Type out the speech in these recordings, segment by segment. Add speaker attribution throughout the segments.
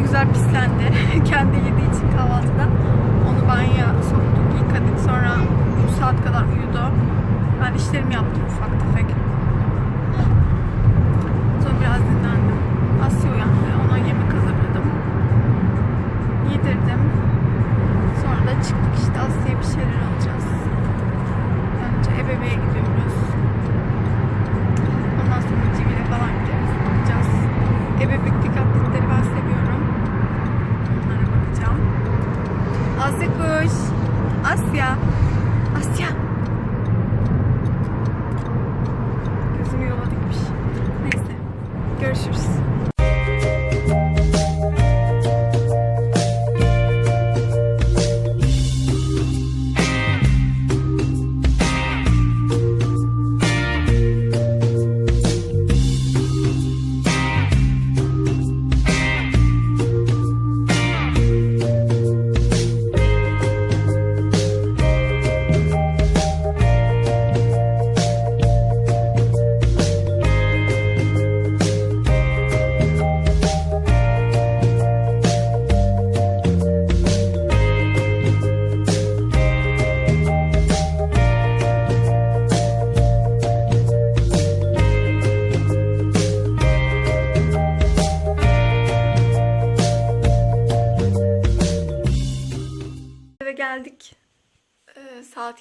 Speaker 1: bir güzel pislendi. Kendi yediği için kahvaltıda. Onu banyoya soktuk, yıkadık. Sonra bu saat kadar uyudu. Ben işlerimi yaptım ufak tefek. Sonra biraz dinlendim. Asya uyandı. Ona yemek hazırladım. Yedirdim. Sonra da çıktık işte Asya'ya bir şeyler alacağız. Önce ebeveğe gidiyoruz.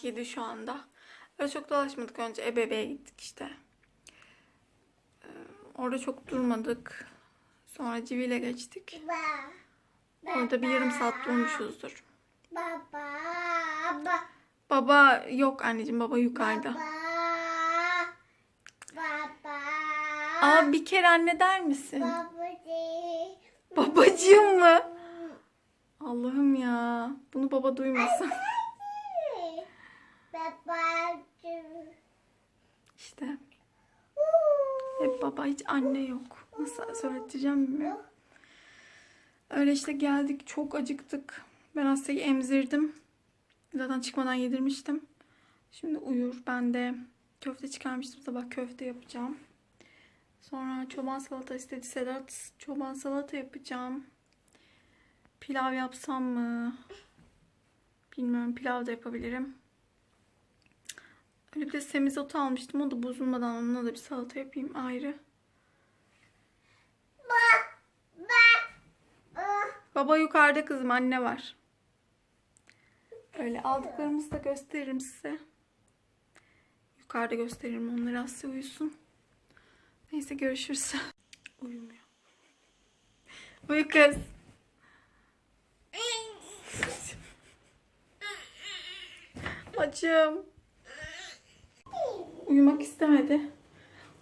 Speaker 1: 7 şu anda. Öyle çok dolaşmadık önce. Ebeveğe gittik işte. Ee, orada çok durmadık. Sonra Civi'yle geçtik. Orada bir yarım saat durmuşuzdur.
Speaker 2: Baba, baba,
Speaker 1: Baba yok anneciğim. Baba yukarıda.
Speaker 2: baba,
Speaker 1: Aa bir kere anne der misin?
Speaker 2: baba değil.
Speaker 1: Babacığım mı? Allah'ım ya. Bunu baba duymasın.
Speaker 2: Babacığım.
Speaker 1: İşte. Hep baba hiç anne yok. Nasıl söyleteceğim bilmiyorum. Öyle işte geldik. Çok acıktık. Ben Asya'yı emzirdim. Zaten çıkmadan yedirmiştim. Şimdi uyur. Ben de köfte çıkarmıştım. Sabah köfte yapacağım. Sonra çoban salata istedi Sedat. Çoban salata yapacağım. Pilav yapsam mı? Bilmiyorum. Pilav da yapabilirim. Öyle bir de semizotu almıştım. O da bozulmadan onunla da bir salata yapayım ayrı. Baba yukarıda kızım anne var. Öyle aldıklarımızı da gösteririm size. Yukarıda gösteririm onları Asya uyusun. Neyse görüşürüz. Uyumuyor. Uyu kız. Acım. Uyumak istemedi.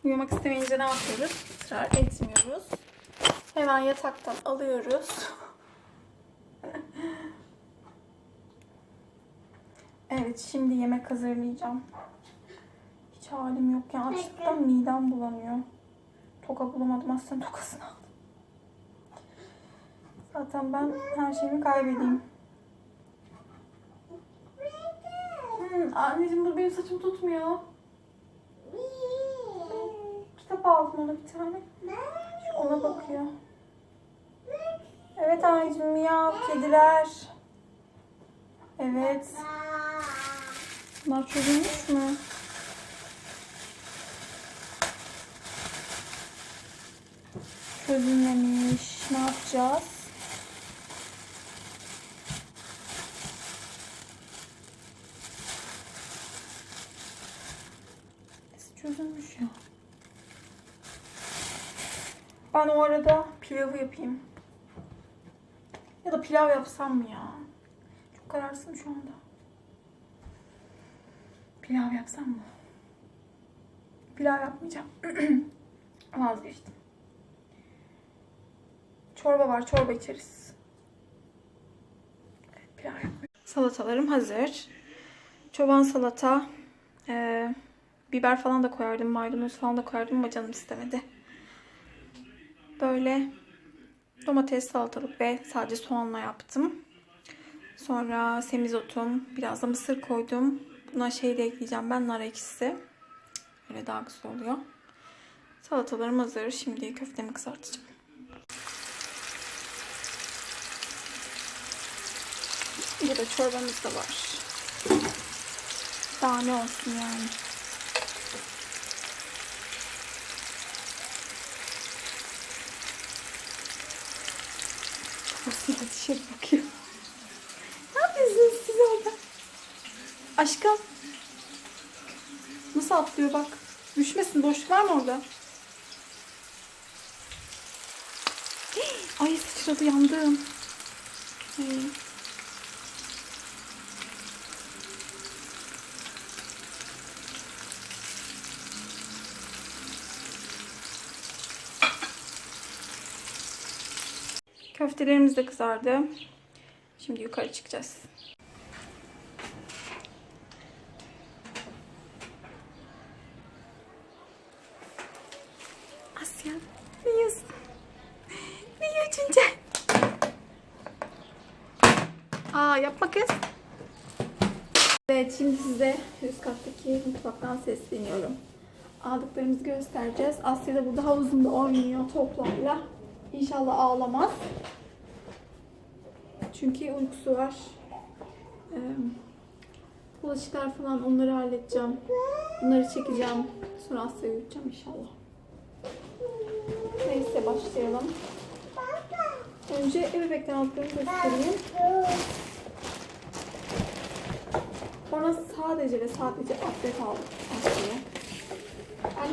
Speaker 1: Uyumak istemeyince ne yapıyoruz? Israr etmiyoruz. Hemen yataktan alıyoruz. Evet şimdi yemek hazırlayacağım. Hiç halim yok ya. Açlıktan midem bulanıyor. Toka bulamadım. Aslında tokasını aldım. Zaten ben her şeyimi kaybedeyim. Hmm, anneciğim bu benim saçım tutmuyor. Kitap aldım ona bir tane. Ona bakıyor. Evet anneciğim miyav kediler. Evet. Bunlar çözülmüş mü? Çözülmemiş. Ne yapacağız? Çözülmüş ya. Ben o arada pilavı yapayım. Ya da pilav yapsam mı ya? Çok kararsın şu anda. Pilav yapsam mı? Pilav yapmayacağım. Vazgeçtim. Çorba var, çorba içeriz. Pilav yapmıyorum. Salatalarım hazır. Çoban salata. Ee, biber falan da koyardım, maydanoz falan da koyardım ama canım istemedi. Böyle domates, salatalık ve sadece soğanla yaptım. Sonra semizotum, biraz da mısır koydum. Buna şey de ekleyeceğim ben nar ekşisi. Öyle daha güzel oluyor. Salatalarım hazır. Şimdi köftemi kızartacağım. Burada çorbamız da var. Daha ne olsun yani. Asya dışarı bakıyor. Ne yapıyorsunuz siz orada? Aşkım. Nasıl atlıyor bak. Düşmesin. Boşluk var mı orada? Ay sıçradı yandım. Ay. Köftelerimiz de kızardı. Şimdi yukarı çıkacağız. Asya, ne yiyorsun? Ne yiyor Cince? Aa yapma kız. Evet şimdi size üst kattaki mutfaktan sesleniyorum. Aldıklarımızı göstereceğiz. Asya da burada havuzunda oynuyor toplarla. İnşallah ağlamaz. Çünkü uykusu var. Ee, bulaşıklar falan onları halledeceğim. Bunları çekeceğim. Sonra Asya'yı uyutacağım inşallah. Neyse başlayalım. Önce bebekten aldıklarımı göstereyim. Sonra sadece ve sadece atlet aldım. Ben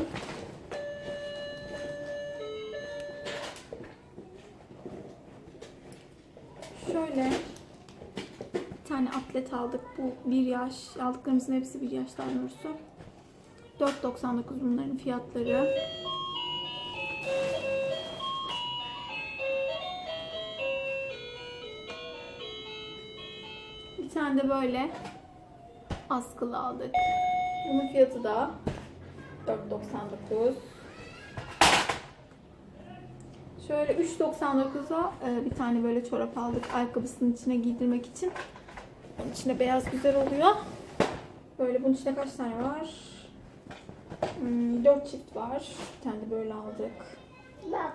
Speaker 1: Şöyle bir tane atlet aldık. Bu bir yaş. Aldıklarımızın hepsi bir yaş daha doğrusu. 4.99 bunların fiyatları. Bir tane de böyle askılı aldık. Bunun fiyatı da 4.99. Şöyle 3.99'a e, bir tane böyle çorap aldık ayakkabısının içine giydirmek için. Bunun içinde beyaz güzel oluyor. Böyle bunun içinde kaç tane var? Hmm, 4 çift var. Bir tane de böyle aldık.
Speaker 2: Baba.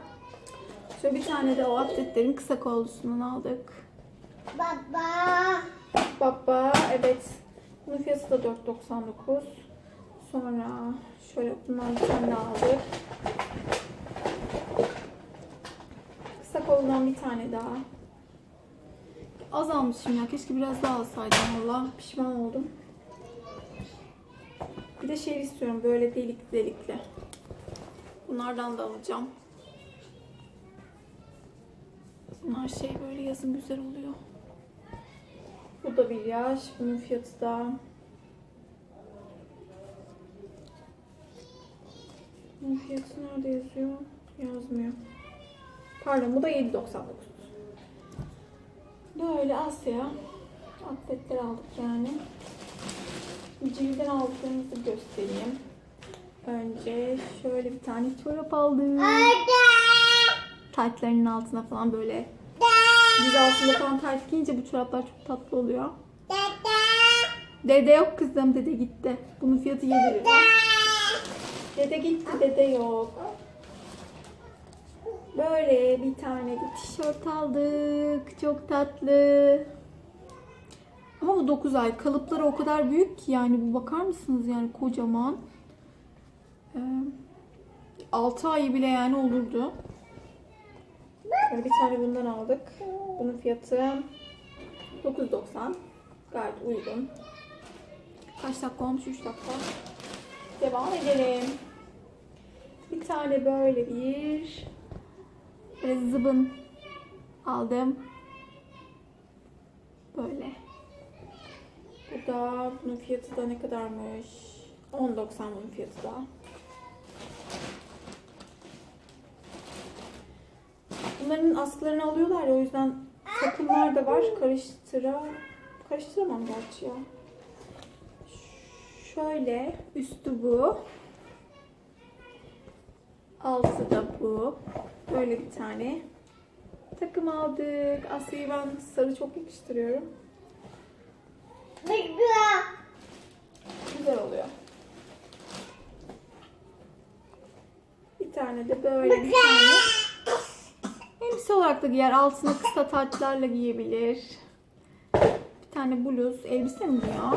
Speaker 1: Şöyle bir tane de o atletlerin kısa kollusundan aldık.
Speaker 2: Baba.
Speaker 1: Baba evet. Bunun fiyatı da 4.99. Sonra şöyle bundan bir tane aldık. Kısa kolundan bir tane daha. Az almışım ya. Keşke biraz daha alsaydım valla. Pişman oldum. Bir de şey istiyorum. Böyle delikli delikli. Bunlardan da alacağım. Bunlar şey böyle yazın güzel oluyor. Da bir yaş. Bunun fiyatı da Bunun fiyatı nerede yazıyor? Yazmıyor. Pardon bu da 7.99. Böyle Asya atletler aldık yani. Cividen aldıklarımızı göstereyim. Önce şöyle bir tane çorap aldım. Taytlarının altına falan böyle Diz altında falan tayt giyince bu çoraplar çok tatlı oluyor. Dede yok kızım. Dede gitti. Bunun fiyatı 7 lira. Dede gitti. Dede yok. Böyle bir tane de tişört aldık. Çok tatlı. Ama bu 9 ay. Kalıpları o kadar büyük ki yani bu bakar mısınız yani kocaman. Ee, 6 ay bile yani olurdu. Böyle bir tane bundan aldık. Bunun fiyatı 9.90. Gayet uygun. Kaç dakika olmuş? 3 dakika. Devam edelim. Bir tane böyle bir böyle zıbın aldım. Böyle. Bu da bunun fiyatı da ne kadarmış? 10.90 bunun fiyatı da. Bunların askılarını alıyorlar ya o yüzden Takımlar da var. Karıştıra... Karıştıramam gerçi ya. Şöyle üstü bu. Altı da bu. Böyle bir tane takım aldık. Asya'yı ben sarı çok yakıştırıyorum.
Speaker 2: Güzel oluyor.
Speaker 1: Bir tane de böyle bir tane. Elbise olarak da giyer. Altına kısa taçlarla giyebilir. Bir tane bluz. Elbise mi bu ya?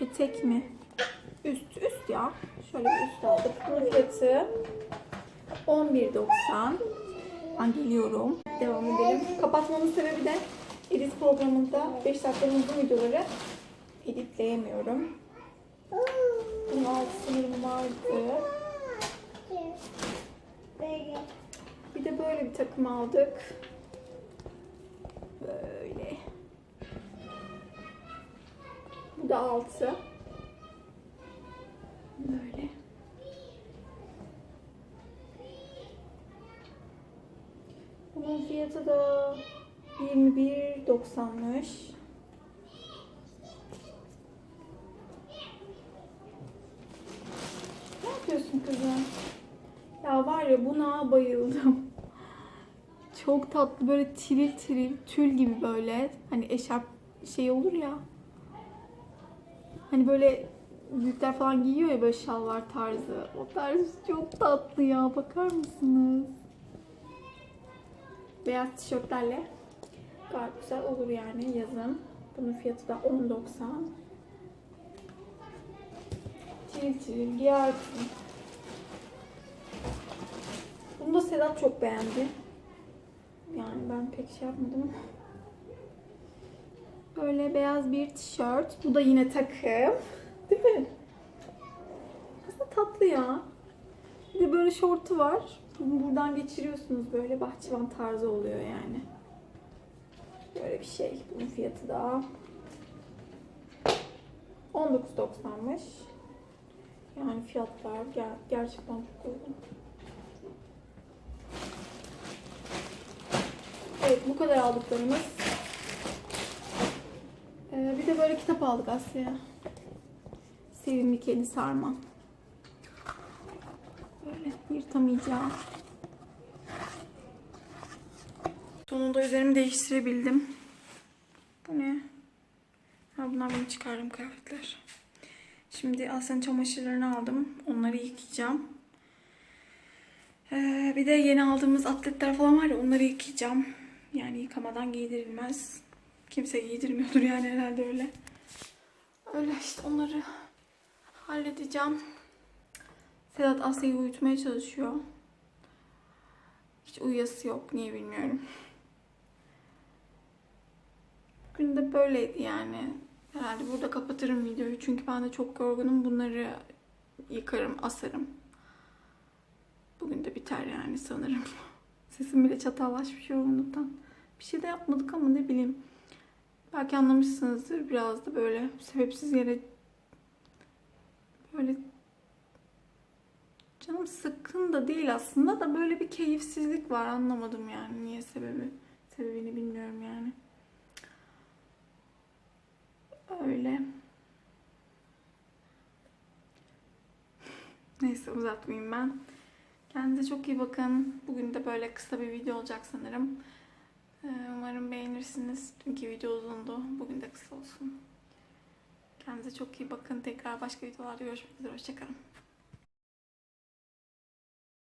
Speaker 1: Etek mi? Üst, üst ya. Şöyle bir üst aldık. Bunun fiyatı 11.90. Ben geliyorum. Devam edelim. Kapatmamın sebebi de edit programında 5 dakikalık uzun videoları editleyemiyorum. Bunun altı sınırım vardı. Bir de böyle bir takım aldık. Böyle. Bu da altı. Böyle. Bunun fiyatı da 21.90'mış. Ne yapıyorsun kızım? Ya var ya buna bayıldım. Çok tatlı böyle tiril tiril tül gibi böyle hani eşarp şey olur ya. Hani böyle büyükler falan giyiyor ya böyle şalvar tarzı. O tarz çok tatlı ya bakar mısınız? Beyaz tişörtlerle gayet güzel olur yani yazın. Bunun fiyatı da 10.90. Tiril tiril giyersin. Bunu da Sedat çok beğendi. Yani ben pek şey yapmadım. Böyle beyaz bir tişört. Bu da yine takım. Değil mi? Aslında tatlı ya. Bir de böyle şortu var. Buradan geçiriyorsunuz böyle bahçıvan tarzı oluyor yani. Böyle bir şey. Bunun fiyatı da 19.90'mış. Yani fiyatlar ger- gerçekten çok uygun. Evet bu kadar aldıklarımız. Ee, bir de böyle kitap aldık Asya. Sevimli kedi sarma. Böyle yırtamayacağım. Sonunda üzerimi değiştirebildim. Bu ne? Ha, bunlar benim çıkardığım kıyafetler. Şimdi Asya'nın çamaşırlarını aldım. Onları yıkayacağım. Ee, bir de yeni aldığımız atletler falan var ya onları yıkayacağım. Yani yıkamadan giydirilmez. Kimse giydirmiyordur yani herhalde öyle. Öyle işte onları halledeceğim. Sedat Asya'yı uyutmaya çalışıyor. Hiç uyuyası yok. Niye bilmiyorum. Bugün de böyleydi yani. Herhalde burada kapatırım videoyu. Çünkü ben de çok yorgunum. Bunları yıkarım, asarım. Bugün de biter yani sanırım. Sesim bile çatallaşmış yorgunluktan. Bir şey de yapmadık ama ne bileyim. Belki anlamışsınızdır. Biraz da böyle sebepsiz yere böyle canım sıkkın da değil aslında da böyle bir keyifsizlik var. Anlamadım yani niye sebebi. Sebebini bilmiyorum yani. Öyle. Neyse uzatmayayım ben. Kendinize çok iyi bakın. Bugün de böyle kısa bir video olacak sanırım. Ee, Umarım beğenirsiniz. Dünkü video uzundu. Bugün de kısa olsun. Kendinize çok iyi bakın. Tekrar başka videolarda görüşmek üzere. Hoşçakalın.